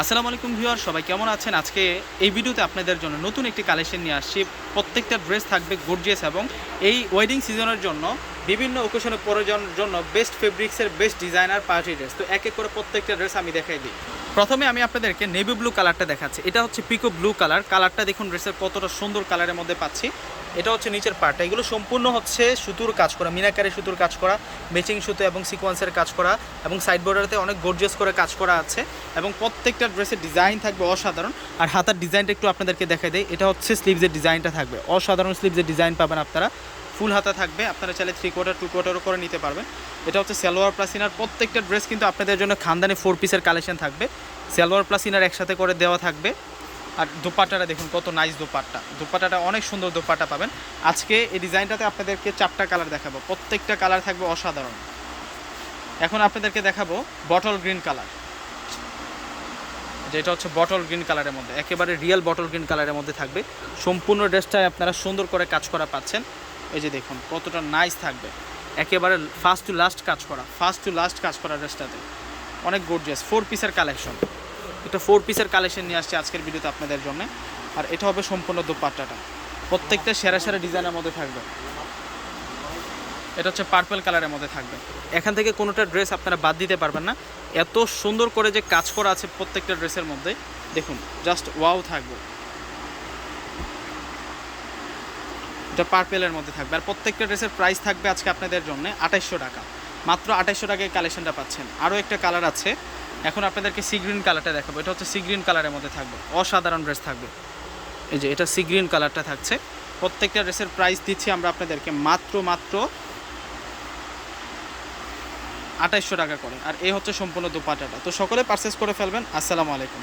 আসসালামু আলাইকুম ভিউয়ার, সবাই কেমন আছেন? আজকে এই ভিডিওতে আপনাদের জন্য নতুন একটি কালেকশন নিয়ে আসছি। প্রত্যেকটা ড্রেস থাকবে গর্জিয়াস এবং এই ওয়েডিং সিজনের জন্য বিভিন্ন ওকেশনের প্রয়োজনের জন্য বেস্ট ফেব্রিক্সের বেস্ট ডিজাইনার পার্টি ড্রেস তো এক এক করে প্রত্যেকটা ড্রেস আমি দেখাই দিই। প্রথমে আমি আপনাদেরকে নেভি ব্লু কালারটা দেখাচ্ছি। এটা হচ্ছে পিকো ব্লু কালার কালারটা দেখুন ড্রেসের কতটা সুন্দর কালারের মধ্যে পাচ্ছি। এটা হচ্ছে নিচের পার্টটা এগুলো সম্পূর্ণ হচ্ছে সুতুর কাজ করা, মিনাকারে সুতুর কাজ করা ম্যাচিং সুতো এবং সিকোয়েন্সের কাজ করা এবং সাইড বর্ডারতে অনেক গর্জিয়াস করে কাজ করা আছে এবং প্রত্যেকটা ড্রেসের ডিজাইন থাকবে অসাধারণ। আর হাতার ডিজাইনটা একটু আপনাদেরকে দেখাই দেয় এটা হচ্ছে স্লিভসের ডিজাইনটা থাকবে। অসাধারণ স্লিভসের ডিজাইন পাবেন আপনারা। ফুল হাতা থাকবে। আপনারা চাইলে থ্রি কোয়ার্টার টু কোয়ার্টারও করে নিতে পারবেন। এটা হচ্ছে সালোয়ার প্লাস ইনার প্রত্যেকটা ড্রেস কিন্তু আপনাদের জন্য খানদানি ফোর পিসের কালেকশন থাকবে। সালোয়ার প্লাস ইনার একসাথে করে দেওয়া থাকবে। আর দোপাট্টাটা দেখুন, কত নাইস দোপাট্টা। দোপাট্টাটা অনেক সুন্দর দোপাট্টা পাবেন। আজকে এই ডিজাইনটাতে আপনাদেরকে চারটা কালার দেখাবো। প্রত্যেকটা কালার থাকবে অসাধারণ। এখন আপনাদেরকে দেখাবো বটল গ্রিন কালার যেটা হচ্ছে বটল গ্রিন কালারের মধ্যে। একেবারে রিয়েল বটল গ্রিন কালারের মধ্যে থাকবে। সম্পূর্ণ ড্রেসটায় আপনারা সুন্দর করে কাজ করা পাচ্ছেন। এই যে দেখুন, কতটা নাইস থাকবে। একেবারে ফার্স্ট টু লাস্ট কাজ করা ফার্স্ট টু লাস্ট কাজ করা ড্রেসটাতে অনেক গর্জিয়াস ফোর পিসের কালেকশন এটা ফোর পিসের কালেকশন নিয়ে আসছে আজকের ভিডিওতে আপনাদের জন্য। আর এটা হবে সম্পূর্ণ দোপাট্টাটা। প্রত্যেকটা সেরা সেরা ডিজাইনের মধ্যে থাকবে। এটা হচ্ছে পার্পেল কালারের মধ্যে থাকবে। এখান থেকে কোনোটা ড্রেস আপনারা বাদ দিতে পারবেন না। এত সুন্দর করে যে কাজ করা আছে প্রত্যেকটা ড্রেসের মধ্যে। দেখুন জাস্ট ওয়াও থাকবে। এটা পার্পেলের মধ্যে থাকবে। আর প্রত্যেকটা ড্রেসের প্রাইস থাকবে আজকে আপনাদের জন্য আঠাইশশো টাকা। মাত্র আঠাইশশো টাকায় কালেকশনটা পাচ্ছেন। আরও একটা কালার আছে। এখন আপনাদেরকে সি গ্রিন কালারটা দেখাবো। এটা হচ্ছে সি গ্রিন কালারের মধ্যে থাকবে। অসাধারণ ড্রেস থাকবে। এই যে এটা সি গ্রিন কালারটা থাকছে। প্রত্যেকটা ড্রেসের প্রাইস দিচ্ছি আমরা আপনাদেরকে মাত্র মাত্র আঠাইশশো টাকা করে। আর এই হচ্ছে সম্পূর্ণ দোপাটাটা। তো সকলে পারচেস করে ফেলবেন। আসসালামু আলাইকুম।